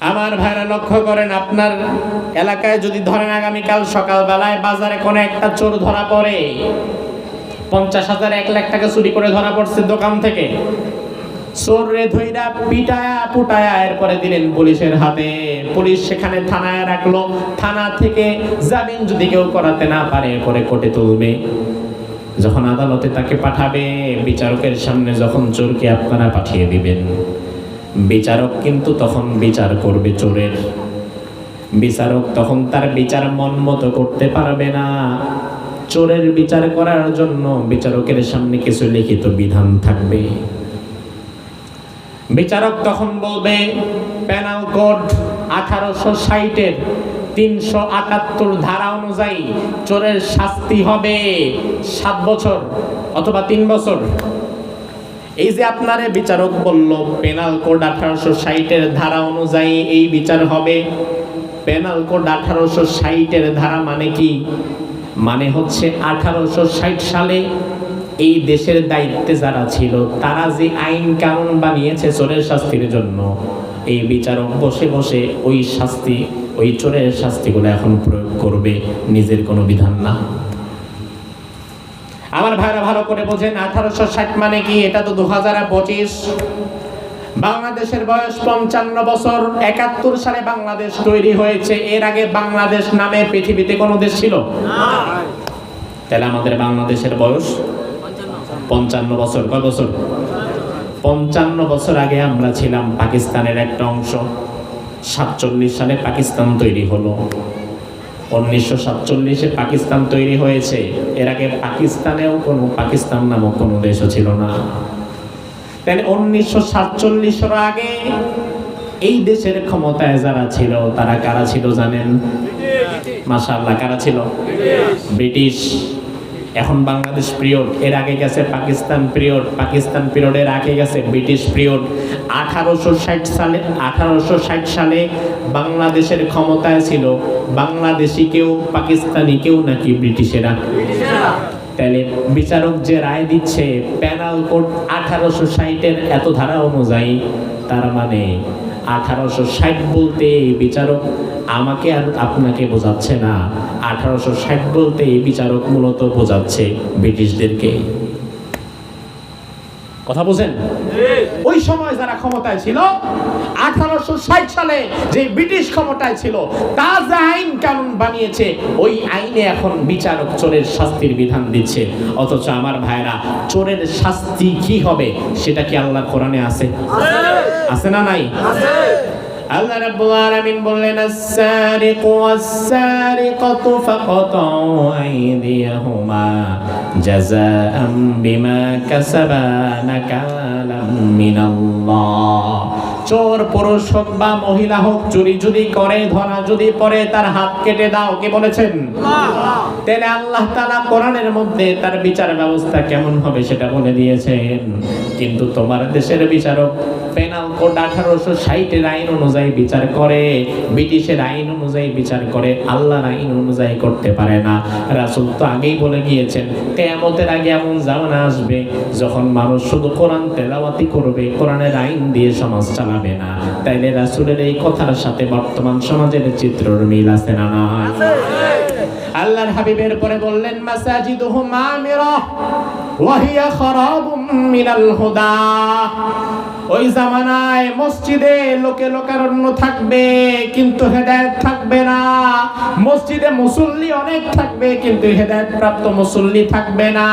আমার ভাইরা লক্ষ্য করেন, আপনার এলাকায় যদি ধরেন আগামীকাল সকালবেলায় বাজারে কোনো একটা চোর ধরা পড়ে, পঞ্চাশ হাজার, এক লাখ টাকা চুরি করে ধরা পড়ছে দোকান থেকে। চোর রে ধইরা পিটায়া পুটায়া এরপরে দিলেন পুলিশের হাতে। পুলিশ সেখানে থানায় রাখল। থানা থেকে জামিন যদি কেউ করাতে না পারে পরে কোর্টে তুলবে। যখন আদালতে তাকে পাঠাবে, বিচারকের সামনে যখন চোরকে আপনারা পাঠিয়ে দিবেন। বিচারক কিন্তু তখন বিচার করবে চোরের। বিচারক তখন তার বিচার মন মতো করতে পারবে না। চোরের বিচার করার জন্য বিচারকের সামনে কিছু লিখিত বিধান থাকবে। বিচারক তখন বলবে প্যানাল কোড আঠারোশো ষাটের তিনশো আটাত্তর ধারা অনুযায়ী চোরের শাস্তি হবে সাত বছর অথবা তিন বছর। এই যে আপনারে বিচারক বলল পেনাল কোড আঠারোশো ষাটের ধারা অনুযায়ী এই বিচার হবে। পেনাল কোড আঠারোশো ষাটের ধারা মানে কি? মানে হচ্ছে আঠারোশো ষাট সালে এই দেশের দায়িত্বে যারা ছিল, তারা যে আইন কানুন বানিয়েছে চোরের শাস্তির জন্য, এই বিচারক বসে বসে ওই শাস্তি, ওই চোরের শাস্তিগুলো এখন প্রয়োগ করবে। নিজের কোনো বিধান না। আমার ভাইরা ভালো করে বোঝেন, আঠারোশো ষাট মানে কি? এটা তো দু হাজার পঁচিশ। বাংলাদেশের বয়স পঞ্চান্ন বছর, একাত্তর সালে বাংলাদেশ তৈরি হয়েছে। এর আগে বাংলাদেশ নামে পৃথিবীতে কোনো দেশ ছিল? তাহলে আমাদের বাংলাদেশের বয়স পঞ্চান্ন বছর। কয় বছর? পঞ্চান্ন বছর আগে আমরা ছিলাম পাকিস্তানের একটা অংশ। সাতচল্লিশ সালে পাকিস্তান তৈরি হলো। উনিশশো সাতচল্লিশে পাকিস্তান তৈরি হয়েছে। এর আগে পাকিস্তানেও কোনো পাকিস্তান নামক কোনো দেশও ছিল না। তাহলে উনিশশো সাতচল্লিশের আগে এই দেশের ক্ষমতায় যারা ছিল, তারা কারা ছিল জানেন? মাশাআল্লাহ, কারা ছিল? ব্রিটিশ। এখন বাংলাদেশ পিরিয়ড, এর আগে গেছে পাকিস্তান পিরিয়ড, পাকিস্তান পিরিয়ডের আগে গেছে ব্রিটিশ পিরিয়ড। আঠারোশো ষাট সালে, আঠারোশো ষাট সালে বাংলাদেশের ক্ষমতায় ছিল। বাংলাদেশি কেউ, পাকিস্তানি কেউ নাকি ব্রিটিশেরা? তাহলে বিচারক যে রায় দিচ্ছে প্যানাল কোড আঠারোশো ষাটের এত ধারা অনুযায়ী, তার মানে আঠারোশো ষাট বলতে এই বিচারক আমাকে আর আপনাকে বোঝাচ্ছে না। আঠারোশো ষাট বলতে এই বিচারক মূলত বোঝাচ্ছে ব্রিটিশদেরকে। কথা বুঝেন ওই সময় যারা ক্ষমতায় ছিল, আঠারোশো ষাট সালে যে ব্রিটিশ ক্ষমতায় ছিল তা যে আইন কানুন বানিয়েছে, ওই আইনে এখন বিচারক চোরের শাস্তির বিধান দিচ্ছে। অথচ আমার ভাইরা, চোরের শাস্তি কি হবে, সেটা কি আল্লাহর কোরআনে আছে? আছে না নাই? আল্লাহ রাব্বুল আলামিন বললেন, আস-সারিকু ওয়াস-সারিকাতু ফাকাতাউ আইদিয়াহুমা জাযাআম বিমা কাসাবা নাকালাম মিনাল্লাহ। চোর, পুরুষ হোক বা মহিলা হোক, চুরি যদি করে, ধরা যদি পরে তার হাত কেটে দাও, কে বলেছেন? তাহলে আল্লাহ তাআলা কোরআনের মধ্যে তার বিচার ব্যবস্থা কেমন হবে সেটা বলে দিয়েছেন। কিন্তু তোমার দেশের বিচারক পেনাল কোড আঠারোশো ষাটের আইন অনুযায়ী বিচার করে, ব্রিটিশের আইন অনুযায়ী বিচার করে, আল্লাহর আইন অনুযায়ী করতে পারে না। রাসুল তো আগেই বলে গিয়েছেন, কেয়ামতের আগে এমন জামানা আসবে যখন মানুষ শুধু কোরআন তেলাওয়াতি করবে, কোরআনের আইন দিয়ে সমাজ চালাবে। না। তাইলে রাসুলের এই কথার সাথে বর্তমান সমাজের চিত্রর মিল আছে না আল্লাহর হাবিবের পরে বললেন খারাবুম মিনাল হুদা। ওই জামানায় মসজিদে লোকে লোকারণ্য থাকবে, কিন্তু হেদায়েত থাকবে না। মসজিদে মুসল্লি অনেক থাকবে, কিন্তু হেদায়েত প্রাপ্ত মুসল্লি থাকবে না।